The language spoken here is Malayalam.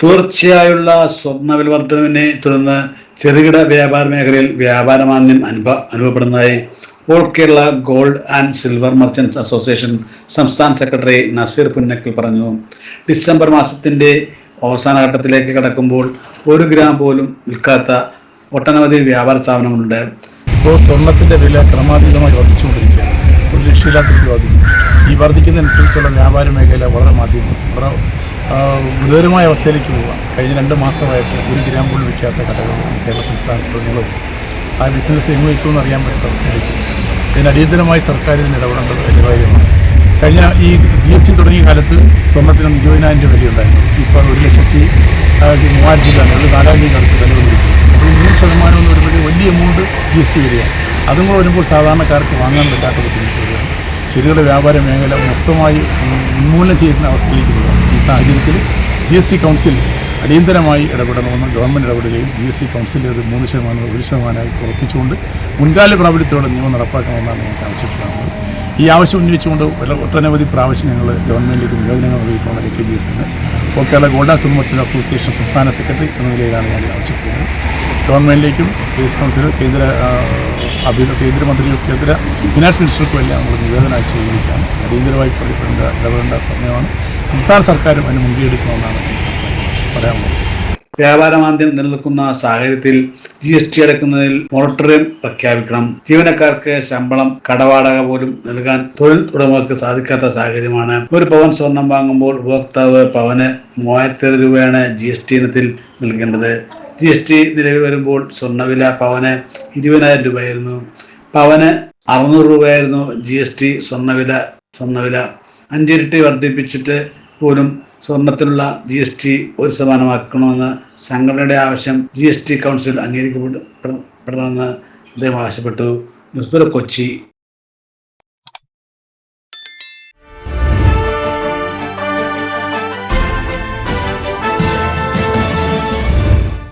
തുടർച്ചയായുള്ള സ്വർണ വിലവർദ്ധനവിനെ തുടർന്ന് ചെറുകിട വ്യാപാര മേഖലയിൽ വ്യാപാരമാന്ദ്യം അനുഭ അനുഭവപ്പെടുന്നതായി all Kerala gold and silver merchants association സംസ്ഥാന സെക്രട്ടറി നസീർ പുന്നക്കൽ പറഞ്ഞു. ഡിസംബർ മാസത്തിന്റെ അവസാന ഘട്ടത്തിലേക്ക് കടക്കുമ്പോൾ ഒരു ഗ്രാം പോലും വിൽക്കാത്ത ഒട്ടനവധി വ്യാപാര സ്ഥാപനങ്ങളുണ്ട്. ഇപ്പോൾ സ്വർണത്തിന്റെ വില ക്രമാതീതമായി വർദ്ധിച്ചുകൊണ്ടിരിക്കുകയാണ്. ഒരു ലക്ഷ്യമില്ലാത്ത ഈ വർദ്ധിക്കുന്നതനുസരിച്ചുള്ള വ്യാപാര മേഖല വളരെ മാധ്യമം വളരെ ഗുരുതരമായ അവസ്ഥയിലേക്ക് പോകാം കഴിഞ്ഞ രണ്ട് മാസമായിട്ട് ഒരു ഗ്രാം പോലും വിൽക്കാത്ത കടകളാണ് കേരള സംസ്ഥാനത്തുടനീളവും ആ ബിസിനസ് എങ്ങ് വയ്ക്കുമെന്ന് അറിയാൻ പറ്റാത്ത അവസ്ഥയിലേക്ക് ഇതിന് അടിയന്തരമായി സർക്കാർ ഇതിന് ഇടപെടേണ്ടത് അനിവാര്യമാണ്. കഴിഞ്ഞ ഈ ജി എസ് ടി തുടങ്ങിയ കാലത്ത് സ്വർണത്തിന് ഇരുപതിനായിരം രൂപ വിലയുണ്ടായിരുന്നു. ഇപ്പോൾ ഒരു ലക്ഷത്തി മൂവായിരത്തി മൂവായിരം രൂപയാണ് ഒരു നാലായിരം അടുത്ത് വില വന്നിരിക്കും അപ്പോൾ മൂന്ന് ശതമാനം എന്ന് പറയുമ്പോൾ വലിയ എമൗണ്ട് ജി എസ് ടി വരികയാണ്. അതും കൂടെ വരുമ്പോൾ സാധാരണക്കാർക്ക് വാങ്ങാൻ പറ്റാത്ത ബുദ്ധിമുട്ട് വരികയാണ് ചെറുകിട വ്യാപാര മേഖല മൊത്തമായി ഉന്മൂലനം ചെയ്യുന്ന അവസ്ഥയിലേക്ക് പോകാം ഈ സാഹചര്യത്തിൽ ജി എസ് ടി കൗൺസിൽ അടിയന്തരമായി ഇടപെടണമെന്ന് ഗവൺമെന്റ് ഇടപെടുകയും ജി എസ് ടി കൗൺസിൽ അത് മൂന്ന് ശതമാനം ഒരു ശതമാനമായി ഉറപ്പിച്ചുകൊണ്ട് മുൻകാല പ്രാബല്യത്തോടെ നിയമം നടപ്പാക്കണമെന്നാണ് ഞങ്ങൾക്ക് ആവശ്യപ്പെടുന്നത് ഈ ആവശ്യം ഉന്നയിച്ചുകൊണ്ട് ഒട്ടനവധി പ്രാവശ്യം ഞങ്ങൾ ഗവൺമെന്റിലേക്ക് നിവേദനങ്ങൾ നൽകിയിട്ടുണ്ട് എ കെ ജി എസിന് ഇപ്പോൾ കേരള ഗോൾഡ് മർച്ചന്റ് അസോസിയേഷൻ സംസ്ഥാന സെക്രട്ടറി എന്ന നിലയിലാണ് ഞാൻ ആവശ്യപ്പെടുന്നത് ഗവൺമെന്റിലേക്കും കേസ് കൗൺസിൽ കേന്ദ്ര കേന്ദ്രമന്ത്രിയും കേന്ദ്ര ഫിനാൻസ് മിനിസ്റ്റർക്കും എല്ലാം നമ്മൾ നിവേദനം അയച്ചു കഴിഞ്ഞിരിക്കുകയാണ് അടിയന്തരമായി പ്രതിപ്പെടേണ്ട ഇടപെടേണ്ട സമയമാണ്. സംസ്ഥാന സർക്കാരും അതിന് മുൻകൈ എടുക്കണമെന്നാണ് പറയാനുള്ളത്. വ്യാപാരമാന്ദ്യം നിലനിൽക്കുന്ന സാഹചര്യത്തിൽ ജി എസ് ടി അടക്കുന്നതിൽ മൊറട്ടോറിയം പ്രഖ്യാപിക്കണം. ജീവനക്കാർക്ക് ശമ്പളം കടവാടക പോലും നൽകാൻ തൊഴിൽ ഉടമകൾക്ക് സാധിക്കാത്ത സാഹചര്യമാണ്. ഒരു പവൻ സ്വർണം വാങ്ങുമ്പോൾ ഉപഭോക്താവ് പവന് മൂവായിരത്തി രൂപയാണ് ജി എസ് ടി ഇനത്തിൽ നൽകേണ്ടത്. ജി എസ് ടി നിലവിൽ വരുമ്പോൾ സ്വർണവില പവന് ഇരുപതിനായിരം രൂപയായിരുന്നു. പവന് അറുന്നൂറ് രൂപയായിരുന്നു ജി എസ് ടി സ്വർണവില സ്വർണവില അഞ്ചിരട്ടി വർദ്ധിപ്പിച്ചിട്ട് പോലും സ്വർണത്തിനുള്ള ജി എസ് ടി ഒരു സമാനമാക്കണമെന്ന സംഘടനയുടെ ആവശ്യം ജി എസ് ടി കൗൺസിൽ അംഗീകരിക്കപ്പെടണമെന്ന് അദ്ദേഹം ആവശ്യപ്പെട്ടു. News bureau Kochi.